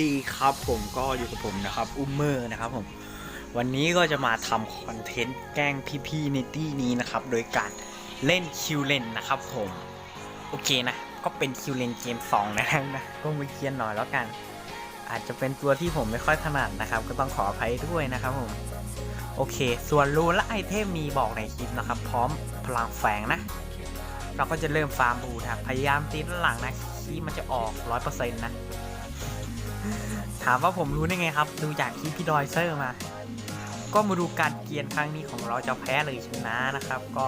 ดีครับผมก็อยู่กับผมนะครับอุมเมอร์นะครับผมวันนี้ก็จะมาทำคอนเทนต์แกล้งพี่ๆในตี้นี้นะครับ โดยการเล่นคิวเลนนะครับผมโอเคนะ ก็เป็นคิวเลนเกม2นะนะก็มาเคียนหน่อยแล้วกัน อาจจะเป็นตัวที่ผมไม่ค่อยถนัดนะครับ ก็ต้องขออภัยด้วยนะครับผมโอเค ส่วนรูและไอเทมมีบอกในคลิปนะครับ พร้อมพลังแฝงนะ เราก็จะเริ่มฟาร์มบูนะครับพยายามตีด้านหลังนะคีมันจะออก100%นะ ถามว่าผมรู้ได้ไงครับ ดูจากคลิปพี่ดอยเซอร์มา ก็มาดูการเกียนครั้งนี้ของเราจะแพ้หรือชนะนะครับ ก็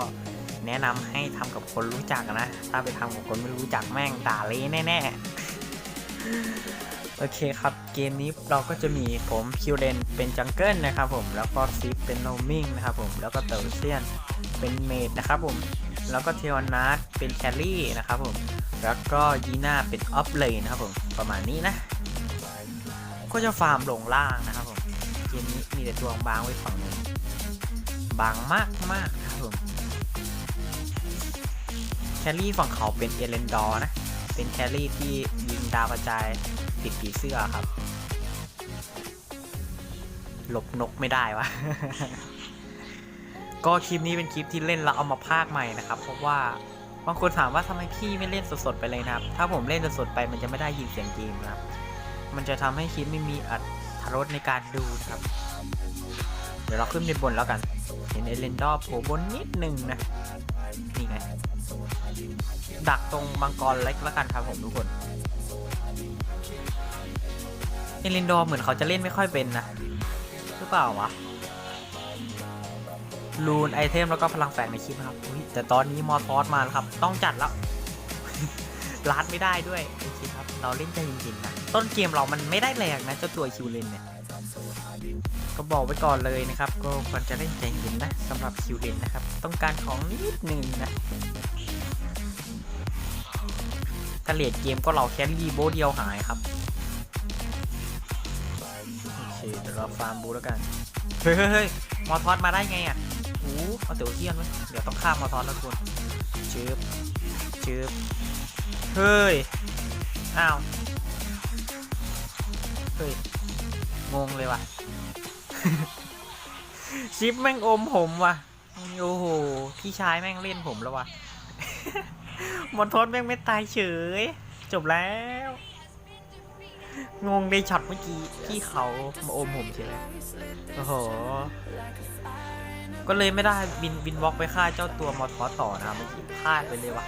แนะนำให้ทำกับคนรู้จักนะ ถ้าไปทำกับคนไม่รู้จักแม่งด่าเละแน่ๆ โอเคครับ เกมนี้เราก็จะมีผมคิวเรนเป็นจังเกิลนะครับผม แล้วก็ซิปเป็นโนมิงนะครับผม แล้วก็เตอร์เซียนเป็นเมดนะครับผม แล้วก็เทวนาร์เป็นแคลรี่นะครับผม แล้วก็ยีน่าเป็นออฟเลนนะครับผม ประมาณนี้นะ ก็จะฟาร์มลงล่างนะครับผมเกมนี้มีแต่ตัวบางไว้ฝั่งนึงบางมากมากนะครับผมแคลรี่ฝั่งเขาเป็นเอเลนดอร์นะ เป็นแคลรี่ที่ยิงดาวกระจายติดผีเสื้อครับ หลบนกไม่ได้วะก็คลิปนี้เป็นคลิปที่เล่นแล้วเอามาพากย์ใหม่นะครับ เพราะว่าบางคนถามว่าทำไมพี่ไม่เล่นสดๆไปเลยนะครับ ถ้าผมเล่นสดๆไปมันจะไม่ได้ยินเสียงเกมนะครับ มันจะทำให้คลิปไม่มีอัตรสในการดูนะครับ เดี๋ยวเราขึ้นไปบนแล้วกัน เห็นเอเลนดอร์โผล่บนนิดนึงนะ นี่ไง ดักตรงมังกรเล็กแล้วกันครับผมทุกคน เอเลนดอร์เหมือนเขาจะเล่นไม่ค่อยเป็นนะ หรือเปล่าวะรูนไอเทมแล้วก็พลังแฝงในคลิปครับแต่ตอนนี้มอทอสมาแล้วครับ ต้องจัดแล้วลัดไม่ได้ด้วยโอเคครับ เราเล่นใจเย็นๆนะ ต้นเกมเรามันไม่ได้แรงนะเจ้าตัวคิวเลนเนี่ยก็บอกไว้ก่อนเลยนะครับ ก็ควรจะเล่นใจเย็นนะสำหรับคิวเลนนะครับ ต้องการของนิดหนึ่งนะถ้าเลดเกมก็เราแครี่โบเดียวหายครับโอเคเดี๋ยวเราฟาร์มบูแล้วกันเฮ้ยเฮ้ยเฮ้ยมอทอสมาได้ไงอะโอ้เอาเตียวเทียนไว้เดี๋ยวต้องข้ามมอทอสแล้วทุกคนชืบชืบเฮ้ยอ้าว เฮ้ย งงเลยว่ะ ชิปแม่งอมผมว่ะ โอ้โห พี่ชายแม่งเล่นผมแล้วว่ะมอนทนแม่งไม่ตายเฉย จบแล้ว งงในช็อตเมื่อกี้พี่เขามาอมผมเฉยโอ้โห ก็เลยไม่ได้บินบินบล็อกไปฆ่าเจ้าตัวมอทอต่อนะเมื่อกี้พลาดไปเลยว่ะ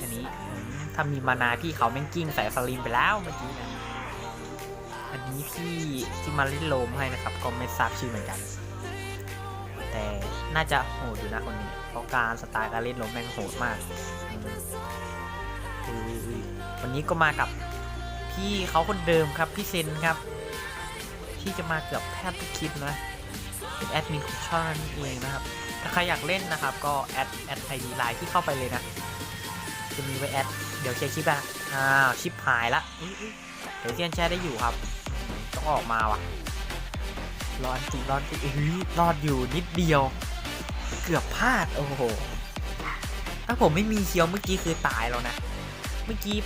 อันนี้ถ้ามีมานาพี่เขาแม่งกิ้งใส่สลิมไปแล้วเมื่อกี้นะ อันนี้พี่ที่มาเล่นโลมให้นะครับ ก็ไม่ทราบชื่อเหมือนกัน แต่น่าจะโหดอยู่นะคนนี้ เพราะการสไตล์การเล่นโลมแม่งโหดมาก วันนี้ก็มากับพี่เขาคนเดิมครับพี่เซนครับ ที่จะมาเกือบแทบทุกคลิปนะ เป็นแอดมินของช่องนั่นเองนะครับ ถ้าใครอยากเล่นนะครับ ก็แอดแอดไอดีไลน์ที่เข้าไปเลยนะ จะมีไว้แอด เดี๋ยวเช็คคลิปอะอ้าวชิปหายละเดี๋ยวเทียนแช่ได้อยู่ครับ ออกมาว่ะรอดจิรอดจิเฮ้ยรอดอยู่นิดเดียว เกือบพลาดโอ้โหถ้าผมไม่มีเคียวเมื่อกี้คือตายแล้วนะ เมื่อกี้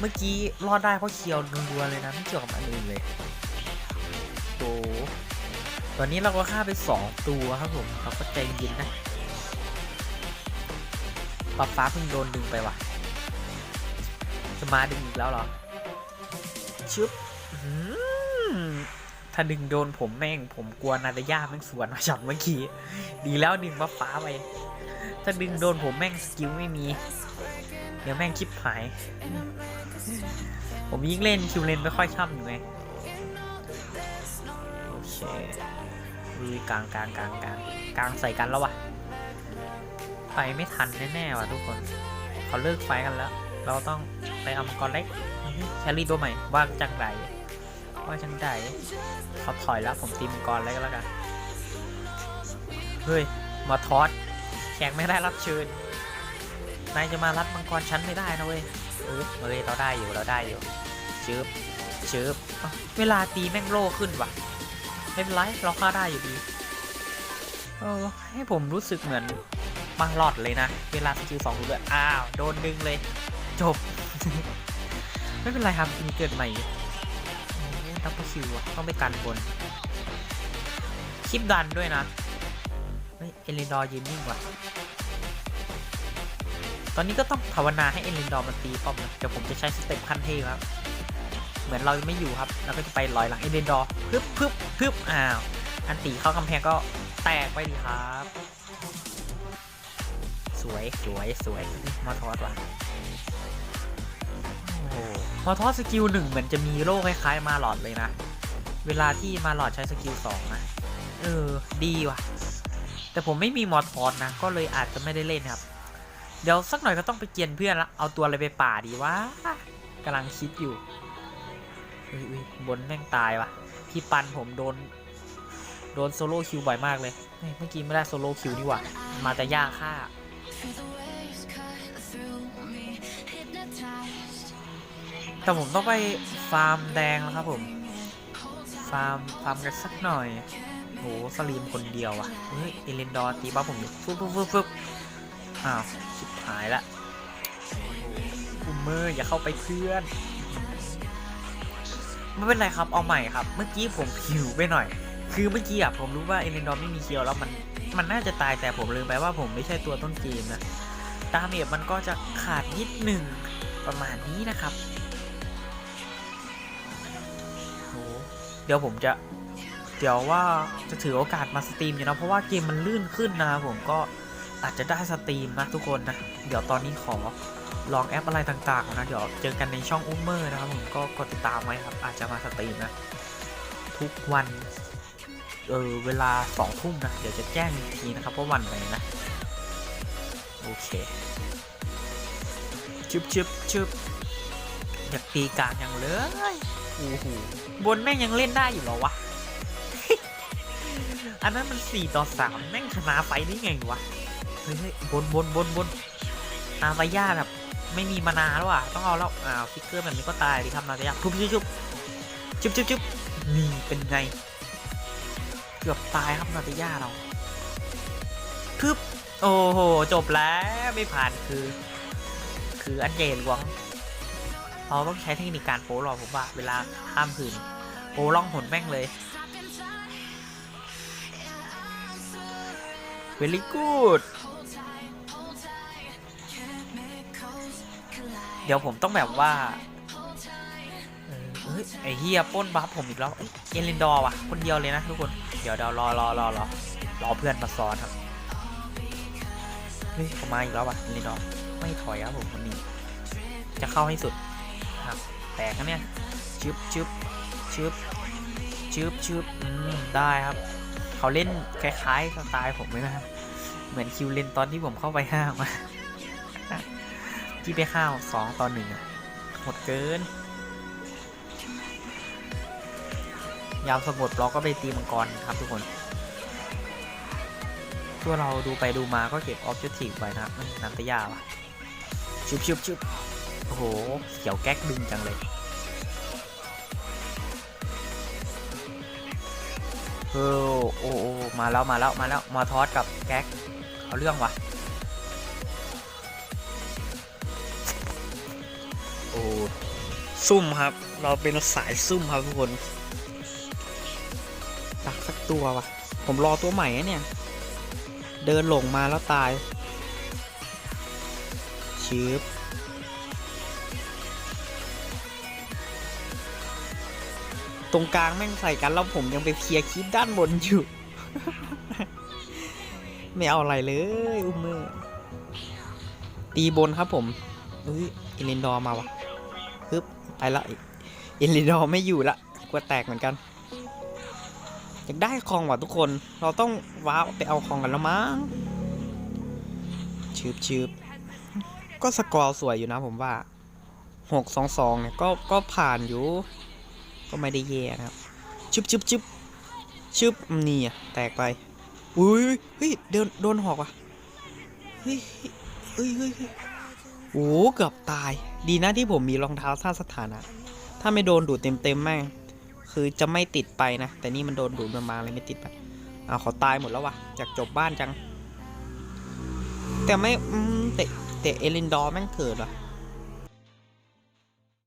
เมื่อกี้รอดได้เพราะเคียวรัวๆเลยนะไม่เกี่ยวกับอันอื่นเลยโอ้โหตอนนี้เราก็ฆ่าไปสองตัวครับผมเราก็ใจเย็นนะป๊าฟ้าเพิ่งโดนดึงไปว่ะ จะมาดึงอีกแล้วเหรอชึบหือ ถ้าดึงโดนผมแม่ง ผมกลัวนาดาย่าแม่งสวนมาช็อตเมื่อกี้ ดีแล้วดึงมาฟ้าไป ถ้าดึงโดนผมแม่งสกิลไม่มี เดี๋ยวแม่งชิปหาย ผมยิ่งเล่นคิวเลนไม่ค่อยช่ำอยู่ไง โอเคลุยกลางกลางกลางกลางกลางใส่กันแล้ววะไปไม่ทันแน่ๆว่ะทุกคน เขาเลิกไฟกันแล้ว เราต้องไปเอามังกรเล็กแคลรี่ตัวใหม่ว่าจังได ว่าจังไดเขาถอยแล้วผมตีมังกรเล็กแล้วกัน เฮ้ย มาทอสแขกไม่ได้รับเชิญ นายจะมารัดมังกรชั้นไม่ได้นะเว้ยเออเฮ้ยเราได้อยู่เราได้อยู่ชืบชืบเอ้าเวลาตีแม่งโล่ขึ้นว่ะ ไม่เป็นไรเราฆ่าได้อยู่ดี เออ ให้ผมรู้สึกเหมือนมาหลอดเลยนะ เวลาสกิลสองเลยอ้าว โดนดึงเลย จบ ไม่เป็นไรครับมีเกิดใหม่ อยู่ดับเบิลคิวอะต้องไปกันบน คลิปดันด้วยนะเฮ้ยเอลินดอร์ยืนนิ่งว่ะ ตอนนี้ก็ต้องภาวนาให้เอลินดอร์มันตีป้อมนะเดี๋ยวผมจะใช้สเต็ปขั้นเทพครับ เหมือนเราไม่อยู่ครับแล้วก็จะไปลอยหลังเอลินดอร์พึบพึบพึบอ้าว อันตีเข้ากำแพงก็แตกไปดีครับ สวยสวยสวยมาทอดว่ะ โอ้โหมอทอสสกิลหนึ่งเหมือนจะมีโล่คล้ายๆมาหลอดเลยนะ เวลาที่มาหลอดใช้สกิลสองนะเออ ดีว่ะ แต่ผมไม่มีมอทอสนะ ก็เลยอาจจะไม่ได้เล่นครับ เดี๋ยวสักหน่อยก็ต้องไปเกียนเพื่อนละเอาตัวอะไรไปป่าดีวะกำลังคิดอยู่อุ้ยอุ้ยบนแม่งตายว่ะ พี่ปันผมโดน โดนโซโล่คิวบ่อยมากเลย เมื่อกี้ไม่ได้โซโล่คิวนี่ว่ามาแต่ย่าฆ่า แต่ผมต้องไปฟาร์มแดงแล้วครับผม ฟาร์มฟาร์มกันสักหน่อยโหสลีมคนเดียวอะ่ะเฮ้ยเอเลนดอร์ตีบ้าผมอยู่ฟึบฟึบฟึบฟึบอ้าวชิบหายละอุมเมอร์อย่าเข้าไปเพื่อนไม่เป็นไรครับเอาใหม่ครับ เมื่อกี้ผมผิวไปหน่อย คือเมื่อกี้อะผมรู้ว่าเอเลนดอร์ไม่มีเคียวแล้วมันมันน่าจะตายแต่ผมลืมไปว่าผมไม่ใช่ตัวต้นเกมนะดาเมจมันก็จะขาดนิดหนึ่งประมาณนี้นะครับ เดี๋ยวผมจะ เดี๋ยวว่าจะถือโอกาสมาสตรีมอยู่นะเพราะว่าเกมมันลื่นขึ้นนะครับผมก็อาจจะได้สตรีมนะทุกคนนะ เดี๋ยวตอนนี้ขอลองแอปอะไรต่างๆนะ เดี๋ยวเจอกันในช่องอุ้มเมอร์นะครับผมก็กดติดตามไว้ครับ อาจจะมาสตรีมนะ ทุกวันเออเวลาสองทุ่มนะ เดี๋ยวจะแจ้งอีกทีนะครับว่าวันไหนนะ โอเคชึบชึบชึบอยากตีกลางอย่างเลย โอ้โหบนแม่งยังเล่นได้อยู่เหรอวะ อันนั้นมัน4ต่อ3แม่งชนะไฟได้ไงวะ เฮ้ยบนบนบนบนนาตาย่าแบบไม่มีมานาแล้วอะ ต้องเอาแล้วอ้าวฟิกเกอร์แบบนี้ก็ตายดิครับนาตายาทุบชุบชุบชุบชุบชุบนี่เป็นไง เกือบตายครับนาตายาเราพึบโอ้โห จบแล้วไม่ผ่านคือ คืออันเจหลวง เราต้องใช้เทคนิคการโปรหรอผมว่าเวลาข้ามคืนโปรล่องหนแม่งเลย very good เดี๋ยวผมต้องแบบว่าเฮ้ยไอเฮียป้นบัฟผมอีกแล้วเอ้ยเอลินดอร์ว่ะ คนเดียวเลยนะทุกคน เดี๋ยวเดี๋ยวรอรอรอรอรอเพื่อนมาซ้อนครับ เฮ้ยเขามาอีกแล้วว่ะเอลินดอร์ไม่ถอยครับผมคนนี้ จะเข้าให้สุด แตกนะเนี่ยชึบชึบชึบชึบชึบได้ครับ เขาเล่นคล้ายๆสไตล์ผมเลยนะครับเหมือนคิวเลนตอนที่ผมเข้าไปห้ามาที่ไปห้าวสองตอนหนึ่งหมดเกิน ยามสงบเราก็ไปตีมังกรครับทุกคนตัวเราดูไปดูมาก็เก็บออบเจกตีฟไว้นะครับนันตยาว่ะชุบชุบชุบ โอ้โห เขียวแก๊กดึงจังเลย เออโอ้โอ้มาแล้วมาแล้วมาแล้วมาทอสกับแก๊กเอาเรื่องวะโอ้ซุ่มครับ เราเป็นสายซุ่มครับทุกคนตักสักตัววะผมรอตัวใหม่เนี่ย เดินหลงมาแล้วตายชืบ ตรงกลางแม่งใส่กันแล้วผมยังไปเคลียร์คลิปด้านบนอยู่ ไม่เอาอะไรเลยอุ้มเมอร์ตีบนครับผมเฮ้ยเอลินดอร์มาวะฮึบไปละเอลินดอร์ไม่อยู่ละกลัวแตกเหมือนกันอยากได้คองว่ะทุกคน เราต้องว้าวไปเอาคองกันแล้วมั้งชืบชืบก็สกอร์สวยอยู่นะผมว่าหกสองสองเนี่ยก็ก็ผ่านอยู่ ก็ไม่ได้แย่นะครับชึบชึบชึบชึบนี่อะแตกไปอุ้ยเฮ้ยเดินโดนหอกว่ะเฮ้ยเฮ้ยเฮ้ยเฮ้โอ้เกือบตาย ดีนะที่ผมมีรองเท้าสร้างสถานะ ถ้าไม่โดนดูดเต็มเต็มๆแม่งคือจะไม่ติดไปนะ แต่นี่มันโดนดูดมาเลยไม่ติดไปอ้าวเขาตายหมดแล้ววะจากจบบ้านจัง แต่ไม่แต่แต่เอลินดอร์แม่งเกิดว่ะ